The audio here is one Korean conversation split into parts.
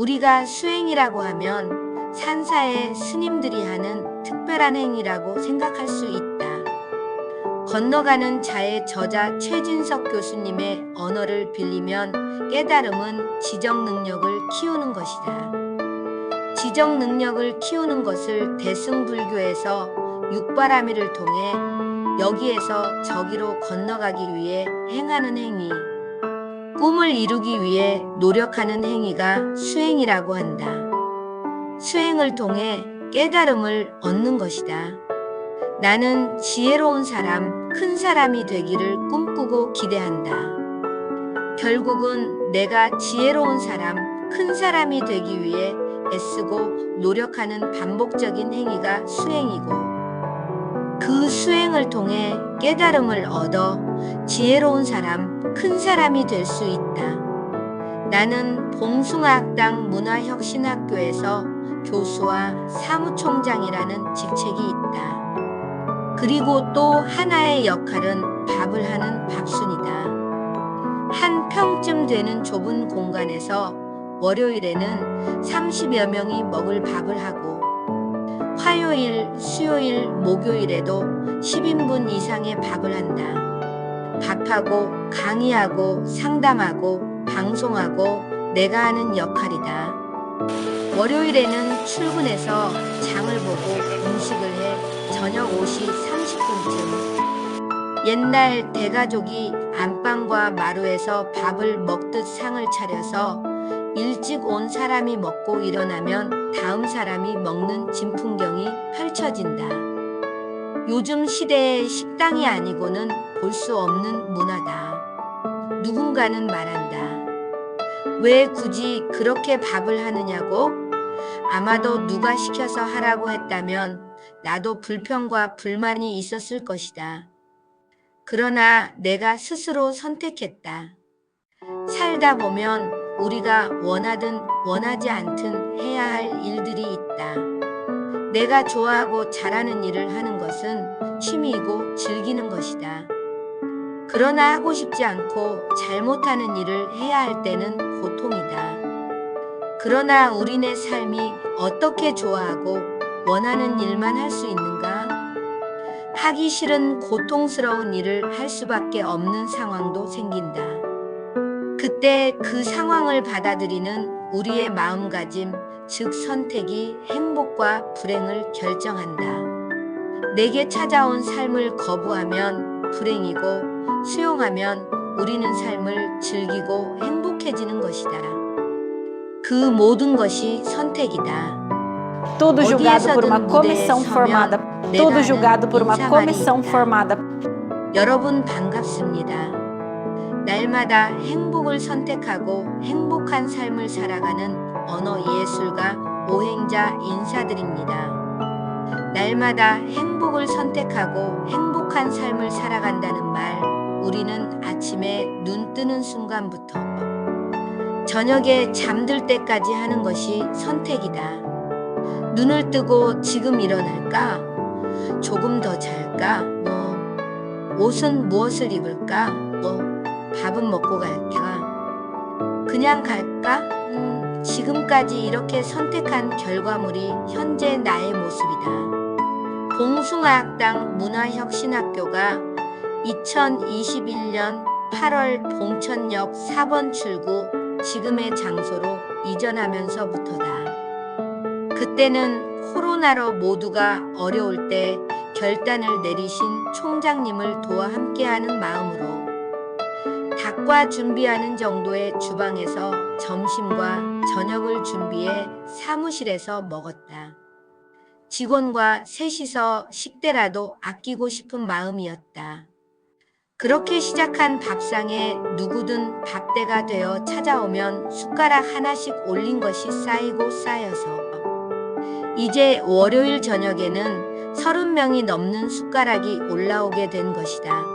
우리가 수행이라고 하면 산사의 스님들이 하는 특별한 행위라고 생각할 수 있다. 건너가는 자의 저자 최진석 교수님의 언어를 빌리면 깨달음은 지적 능력을 키우는 것이다. 지적 능력을 키우는 것을 대승불교에서 육바라밀을 통해 여기에서 저기로 건너가기 위해 행하는 행위, 꿈을 이루기 위해 노력하는 행위가 수행이라고 한다. 수행을 통해 깨달음을 얻는 것이다. 나는 지혜로운 사람, 큰 사람이 되기를 꿈꾸고 기대한다. 결국은 내가 지혜로운 사람, 큰 사람이 되기 위해 애쓰고 노력하는 반복적인 행위가 수행이고, 그 수행을 통해 깨달음을 얻어 지혜로운 사람, 큰 사람이 될 수 있다. 나는 봉숭아학당 문화혁신학교에서 교수와 사무총장이라는 직책이 있다. 그리고 또 하나의 역할은 밥을 하는 밥순이다. 한 평쯤 되는 좁은 공간에서 월요일에는 30여 명이 먹을 밥을 하고 화요일, 수요일, 목요일에도 10인분 이상의 밥을 한다. 밥하고 강의하고 상담하고 방송하고 내가 하는 역할이다. 월요일에는 출근해서 장을 보고 음식을 해 저녁 5시 30분쯤 옛날 대가족이 안방과 마루에서 밥을 먹듯 상을 차려서 일찍 온 사람이 먹고 일어나면 다음 사람이 먹는 진풍경이 펼쳐진다. 요즘 시대의 식당이 아니고는 볼 수 없는 문화다. 누군가는 말한다. 왜 굳이 그렇게 밥을 하느냐고? 아마도 누가 시켜서 하라고 했다면 나도 불평과 불만이 있었을 것이다. 그러나 내가 스스로 선택했다. 살다 보면 우리가 원하든 원하지 않든 해야 할 일들이 있다. 내가 좋아하고 잘하는 일을 하는 것은 취미이고 즐기는 것이다. 그러나 하고 싶지 않고 잘못하는 일을 해야 할 때는 고통이다. 그러나 우리네 삶이 어떻게 좋아하고 원하는 일만 할 수 있는가? 하기 싫은 고통스러운 일을 할 수밖에 없는 상황도 생긴다. 그때 그 상황을 받아들이는 우리의 마음가짐, 즉 선택이 행복과 불행을 결정한다. 내게 찾아온 삶을 거부하면 불행이고 수용하면 우리는 삶을 즐기고 행복해지는 것이다. 그 모든 것이 선택이다. Tudo julgado por uma comissão formada. Tudo julgado por uma comissão formada 여러분 반갑습니다. 날마다 행복을 선택하고 행복한 삶을 살아가는 언어 예술가 오행자 인사드립니다. 날마다 행복을 선택하고 행복한 삶을 살아간다는 말, 우리는 아침에 눈 뜨는 순간부터 저녁에 잠들 때까지 하는 것이 선택이다. 눈을 뜨고 지금 일어날까? 조금 더 잘까? 뭐, 옷은 무엇을 입을까? 뭐, 밥은 먹고 갈까? 그냥 갈까? 음, 지금까지 이렇게 선택한 결과물이 현재 나의 모습이다. 봉숭아학당 문화혁신학교가 2021년 8월 봉천역 4번 출구 지금의 장소로 이전하면서부터다. 그때는 코로나로 모두가 어려울 때 결단을 내리신 총장님을 도와 함께하는 마음으로 닭과 준비하는 정도의 주방에서 점심과 저녁을 준비해 사무실에서 먹었다. 직원과 셋이서 식대라도 아끼고 싶은 마음이었다. 그렇게 시작한 밥상에 누구든 밥대가 되어 찾아오면 숟가락 하나씩 올린 것이 쌓이고 쌓여서 이제 월요일 저녁에는 서른 명이 넘는 숟가락이 올라오게 된 것이다.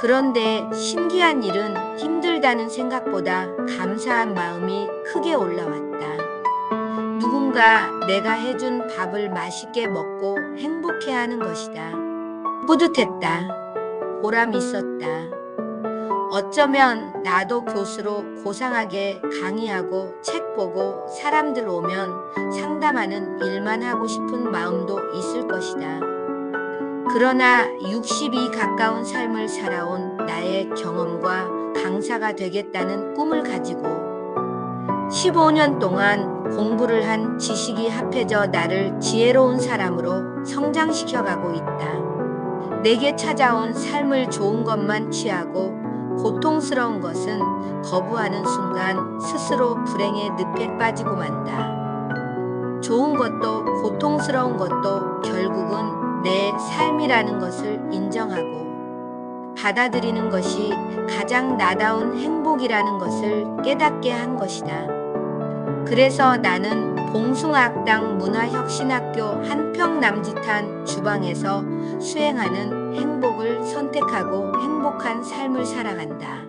그런데 신기한 일은 힘들다는 생각보다 감사한 마음이 크게 올라왔다. 누군가 내가 해준 밥을 맛있게 먹고 행복해 하는 것이다. 뿌듯했다. 보람 있었다. 어쩌면 나도 교수로 고상하게 강의하고 책 보고 사람들 오면 상담하는 일만 하고 싶은 마음도 있을 것이다. 그러나 60이 가까운 삶을 살아온 나의 경험과 강사가 되겠다는 꿈을 가지고 15년 동안 공부를 한 지식이 합해져 나를 지혜로운 사람으로 성장시켜 가고 있다. 내게 찾아온 삶을 좋은 것만 취하고 고통스러운 것은 거부하는 순간 스스로 불행의 늪에 빠지고 만다. 좋은 것도 고통스러운 것도 결국은 내 삶이라는 것을 인정하고 받아들이는 것이 가장 나다운 행복이라는 것을 깨닫게 한 것이다. 그래서 나는 봉숭아학당 문화혁신학교 한평 남짓한 주방에서 수행하는 행복을 선택하고 행복한 삶을 살아간다.